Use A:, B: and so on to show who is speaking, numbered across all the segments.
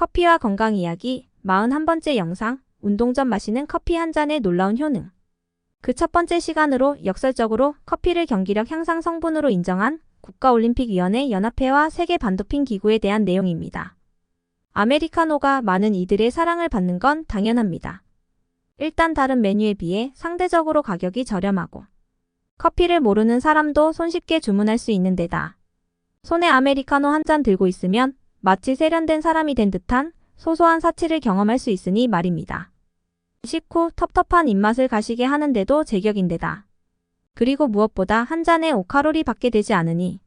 A: 커피와 건강 이야기 41번째 영상 운동 전 마시는 커피 한 잔의 놀라운 효능 그 첫 번째 시간으로 역설적으로 커피를 경기력 향상 성분으로 인정한 국가올림픽위원회 연합회와 세계 반도핑 기구에 대한 내용입니다. 아메리카노가 많은 이들의 사랑을 받는 건 당연합니다. 일단 다른 메뉴에 비해 상대적으로 가격이 저렴하고 커피를 모르는 사람도 손쉽게 주문할 수 있는 데다 손에 아메리카노 한 잔 들고 있으면 마치 세련된 사람이 된 듯한 소소한 사치를 경험할 수 있으니 말입니다. 식후 텁텁한 입맛을 가시게 하는데도 제격인데다. 그리고 무엇보다 한 잔에 5칼로리 밖에 되지 않으니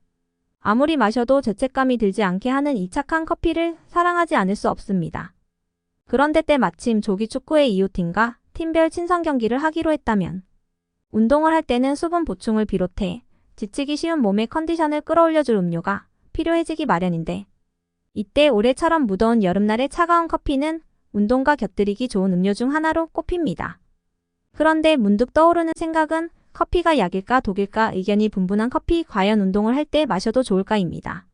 A: 아무리 마셔도 죄책감이 들지 않게 하는 이 착한 커피를 사랑하지 않을 수 없습니다. 그런데 때마침 조기 축구의 이웃팀과 팀별 친선 경기를 하기로 했다면 운동을 할 때는 수분 보충을 비롯해 지치기 쉬운 몸의 컨디션을 끌어올려줄 음료가 필요해지기 마련인데 이때 올해처럼 무더운 여름날의 차가운 커피는 운동과 곁들이기 좋은 음료 중 하나로 꼽힙니다. 그런데 문득 떠오르는 생각은 커피가 약일까 독일까 의견이 분분한 커피 과연 운동을 할 때 마셔도 좋을까입니다.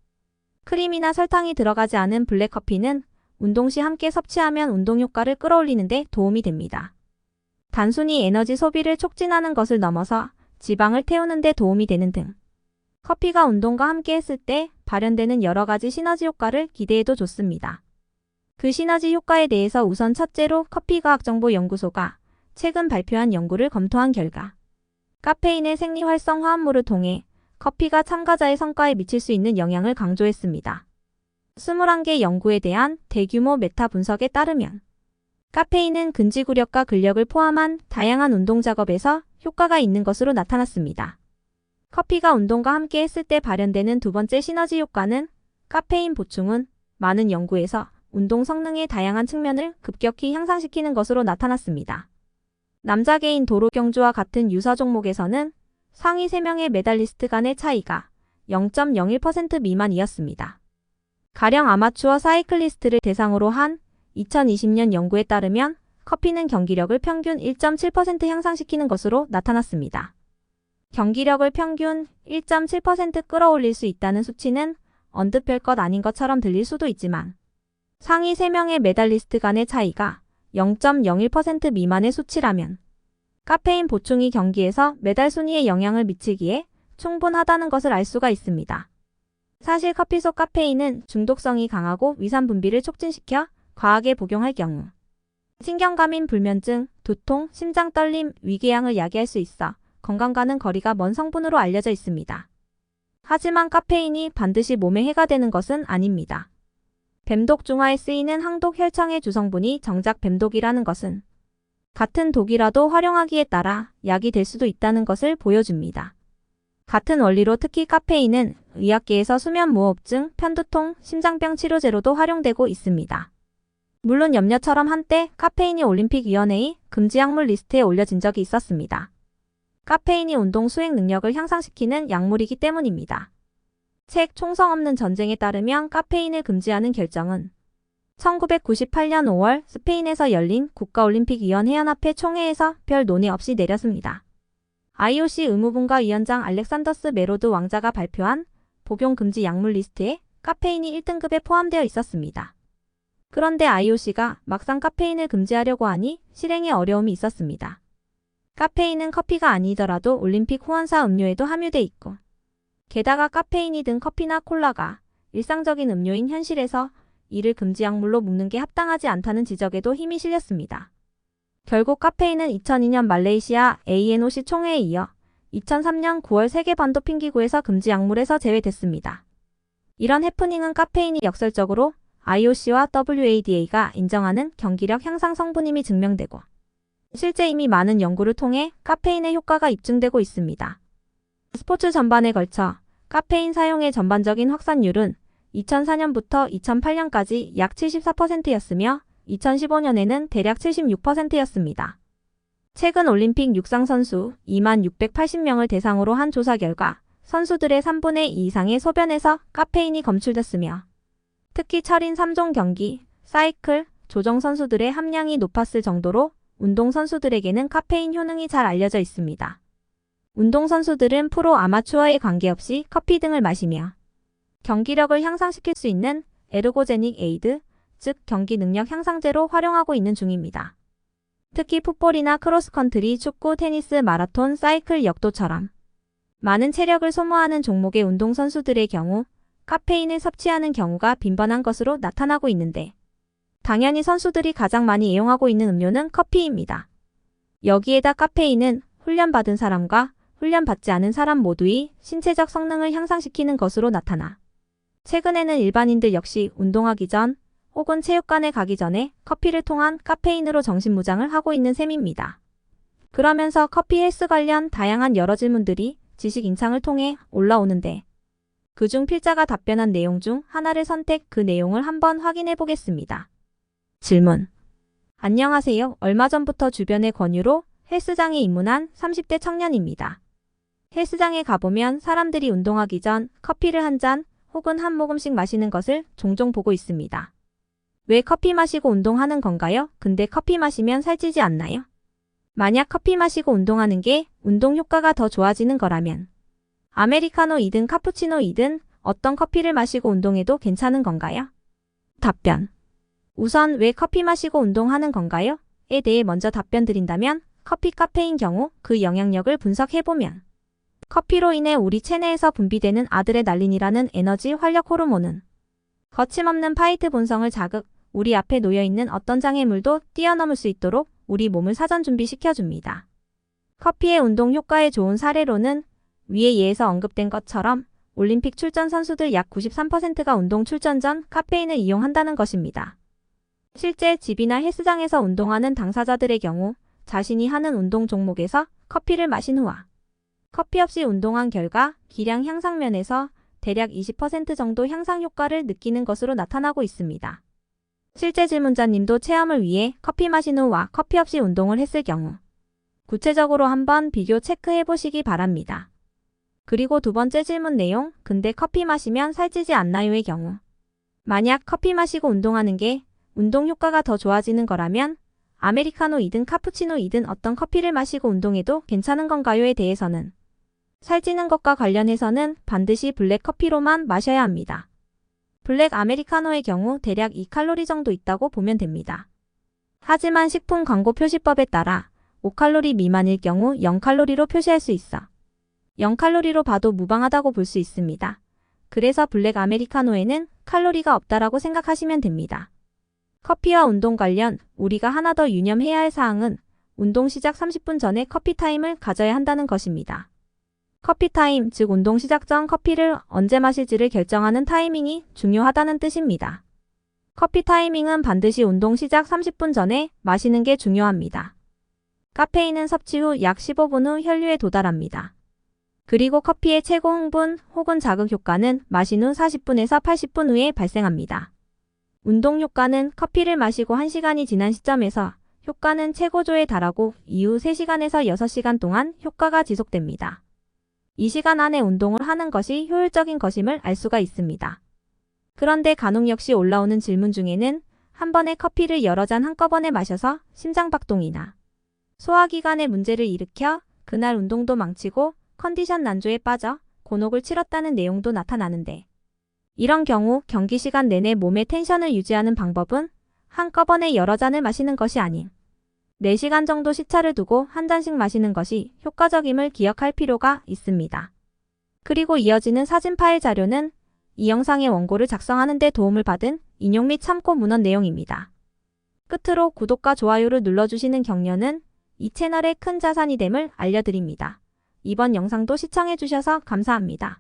A: 크림이나 설탕이 들어가지 않은 블랙커피는 운동 시 함께 섭취하면 운동 효과를 끌어올리는데 도움이 됩니다. 단순히 에너지 소비를 촉진하는 것을 넘어서 지방을 태우는 데 도움이 되는 등 커피가 운동과 함께 했을 때 발현되는 여러 가지 시너지 효과를 기대해도 좋습니다. 그 시너지 효과에 대해서 우선 첫째로 커피과학정보연구소가 최근 발표한 연구를 검토한 결과 카페인의 생리 활성 화합물을 통해 커피가 참가자의 성과에 미칠 수 있는 영향을 강조했습니다. 21개 연구에 대한 대규모 메타 분석에 따르면 카페인은 근지구력과 근력을 포함한 다양한 운동 작업에서 효과가 있는 것으로 나타났습니다. 커피가 운동과 함께 했을 때 발현되는 두 번째 시너지 효과는 카페인 보충은 많은 연구에서 운동 성능의 다양한 측면을 급격히 향상시키는 것으로 나타났습니다. 남자 개인 도로 경주와 같은 유사 종목에서는 상위 3명의 메달리스트 간의 차이가 0.01% 미만이었습니다. 가령 아마추어 사이클리스트를 대상으로 한 2020년 연구에 따르면 커피는 경기력을 평균 1.7% 향상시키는 것으로 나타났습니다. 경기력을 평균 1.7% 끌어올릴 수 있다는 수치는 언뜻 별 것 아닌 것처럼 들릴 수도 있지만 상위 3명의 메달리스트 간의 차이가 0.01% 미만의 수치라면 카페인 보충이 경기에서 메달 순위에 영향을 미치기에 충분하다는 것을 알 수가 있습니다. 사실 커피 속 카페인은 중독성이 강하고 위산 분비를 촉진시켜 과하게 복용할 경우 신경감인 불면증, 두통, 심장 떨림, 위궤양을 야기할 수 있어 건강과는 거리가 먼 성분으로 알려져 있습니다. 하지만 카페인이 반드시 몸에 해가 되는 것은 아닙니다. 뱀독 중화에 쓰이는 항독 혈청의 주성분이 정작 뱀독이라는 것은 같은 독이라도 활용하기에 따라 약이 될 수도 있다는 것을 보여줍니다. 같은 원리로 특히 카페인은 의학계에서 수면 무호흡증, 편두통, 심장병 치료제로도 활용되고 있습니다. 물론 염려처럼 한때 카페인이 올림픽위원회의 금지 약물 리스트에 올려진 적이 있었습니다. 카페인이 운동 수행 능력을 향상시키는 약물이기 때문입니다. 책 총성 없는 전쟁에 따르면 카페인을 금지하는 결정은 1998년 5월 스페인에서 열린 국가올림픽위원회 연합회 총회에서 별 논의 없이 내렸습니다. IOC 의무분과 위원장 알렉산더스 메로드 왕자가 발표한 복용 금지 약물 리스트에 카페인이 1등급에 포함되어 있었습니다. 그런데 IOC가 막상 카페인을 금지하려고 하니 실행에 어려움이 있었습니다. 카페인은 커피가 아니더라도 올림픽 후원사 음료에도 함유돼 있고 게다가 카페인이 든 커피나 콜라가 일상적인 음료인 현실에서 이를 금지 약물로 묶는 게 합당하지 않다는 지적에도 힘이 실렸습니다. 결국 카페인은 2002년 말레이시아 ANOC 총회에 이어 2003년 9월 세계 반도핑 기구에서 금지 약물에서 제외됐습니다. 이런 해프닝은 카페인이 역설적으로 IOC와 WADA가 인정하는 경기력 향상 성분임이 증명되고 실제 이미 많은 연구를 통해 카페인의 효과가 입증되고 있습니다. 스포츠 전반에 걸쳐 카페인 사용의 전반적인 확산율은 2004년부터 2008년까지 약 74%였으며 2015년에는 대략 76%였습니다. 최근 올림픽 육상 선수 2만 680명을 대상으로 한 조사 결과 선수들의 3분의 2 이상의 소변에서 카페인이 검출됐으며 특히 철인 3종 경기, 사이클, 조정 선수들의 함량이 높았을 정도로 운동 선수들에게는 카페인 효능이 잘 알려져 있습니다. 운동 선수들은 프로 아마추어에 관계없이 커피 등을 마시며 경기력을 향상시킬 수 있는 에르고제닉 에이드, 즉 경기 능력 향상제로 활용하고 있는 중입니다. 특히 풋볼이나 크로스컨트리, 축구, 테니스, 마라톤, 사이클, 역도처럼 많은 체력을 소모하는 종목의 운동선수들의 경우 카페인을 섭취하는 경우가 빈번한 것으로 나타나고 있는데 당연히 선수들이 가장 많이 애용하고 있는 음료는 커피입니다. 여기에다 카페인은 훈련받은 사람과 훈련받지 않은 사람 모두의 신체적 성능을 향상시키는 것으로 나타나 최근에는 일반인들 역시 운동하기 전 혹은 체육관에 가기 전에 커피를 통한 카페인으로 정신무장을 하고 있는 셈입니다. 그러면서 커피 헬스 관련 다양한 여러 질문들이 지식 인창을 통해 올라오는데 그중 필자가 답변한 내용 중 하나를 선택 그 내용을 한번 확인해 보겠습니다. 질문. 안녕하세요. 얼마 전부터 주변의 권유로 헬스장에 입문한 30대 청년입니다. 헬스장에 가보면 사람들이 운동하기 전 커피를 한 잔 혹은 한 모금씩 마시는 것을 종종 보고 있습니다. 왜 커피 마시고 운동하는 건가요? 근데 커피 마시면 살찌지 않나요? 만약 커피 마시고 운동하는 게 운동 효과가 더 좋아지는 거라면 아메리카노이든 카푸치노이든 어떤 커피를 마시고 운동해도 괜찮은 건가요? 답변. 우선 왜 커피 마시고 운동하는 건가요? 에 대해 먼저 답변 드린다면 커피 카페인 경우 그 영향력을 분석해보면 커피로 인해 우리 체내에서 분비되는 아드레날린이라는 에너지 활력 호르몬은 거침없는 파이트 본성을 자극, 우리 앞에 놓여있는 어떤 장애물도 뛰어넘을 수 있도록 우리 몸을 사전 준비시켜줍니다. 커피의 운동 효과에 좋은 사례로는 위에 예에서 언급된 것처럼 올림픽 출전 선수들 약 93%가 운동 출전 전 카페인을 이용한다는 것입니다. 실제 집이나 헬스장에서 운동하는 당사자들의 경우 자신이 하는 운동 종목에서 커피를 마신 후와 커피 없이 운동한 결과 기량 향상 면에서 대략 20% 정도 향상 효과를 느끼는 것으로 나타나고 있습니다. 실제 질문자님도 체험을 위해 커피 마신 후와 커피 없이 운동을 했을 경우 구체적으로 한번 비교 체크해 보시기 바랍니다. 그리고 두 번째 질문 내용, 근데 커피 마시면 살찌지 않나요의 경우. 만약 커피 마시고 운동하는 게 운동 효과가 더 좋아지는 거라면 아메리카노이든 카푸치노이든 어떤 커피를 마시고 운동해도 괜찮은 건가요에 대해서는 살찌는 것과 관련해서는 반드시 블랙 커피로만 마셔야 합니다. 블랙 아메리카노의 경우 대략 2칼로리 정도 있다고 보면 됩니다. 하지만 식품 광고 표시법에 따라 5칼로리 미만일 경우 0칼로리로 표시할 수 있어 0칼로리로 봐도 무방하다고 볼 수 있습니다. 그래서 블랙 아메리카노에는 칼로리가 없다라고 생각하시면 됩니다. 커피와 운동 관련 우리가 하나 더 유념해야 할 사항은 운동 시작 30분 전에 커피 타임을 가져야 한다는 것입니다. 커피 타임, 즉 운동 시작 전 커피를 언제 마실지를 결정하는 타이밍이 중요하다는 뜻입니다. 커피 타이밍은 반드시 운동 시작 30분 전에 마시는 게 중요합니다. 카페인은 섭취 후 약 15분 후 혈류에 도달합니다. 그리고 커피의 최고 흥분 혹은 자극 효과는 마신 후 40분에서 80분 후에 발생합니다. 운동 효과는 커피를 마시고 1시간이 지난 시점에서 효과는 최고조에 달하고 이후 3시간에서 6시간 동안 효과가 지속됩니다. 이 시간 안에 운동을 하는 것이 효율적인 것임을 알 수가 있습니다. 그런데 간혹 역시 올라오는 질문 중에는 한 번에 커피를 여러 잔 한꺼번에 마셔서 심장박동이나 소화기관에 문제를 일으켜 그날 운동도 망치고 컨디션 난조에 빠져 곤혹을 치렀다는 내용도 나타나는데 이런 경우 경기 시간 내내 몸의 텐션을 유지하는 방법은 한꺼번에 여러 잔을 마시는 것이 아닌 4시간 정도 시차를 두고 한 잔씩 마시는 것이 효과적임을 기억할 필요가 있습니다. 그리고 이어지는 사진 파일 자료는 이 영상의 원고를 작성하는 데 도움을 받은 인용 및 참고 문헌 내용입니다. 끝으로 구독과 좋아요를 눌러주시는 격려는 이 채널의 큰 자산이 됨을 알려드립니다. 이번 영상도 시청해주셔서 감사합니다.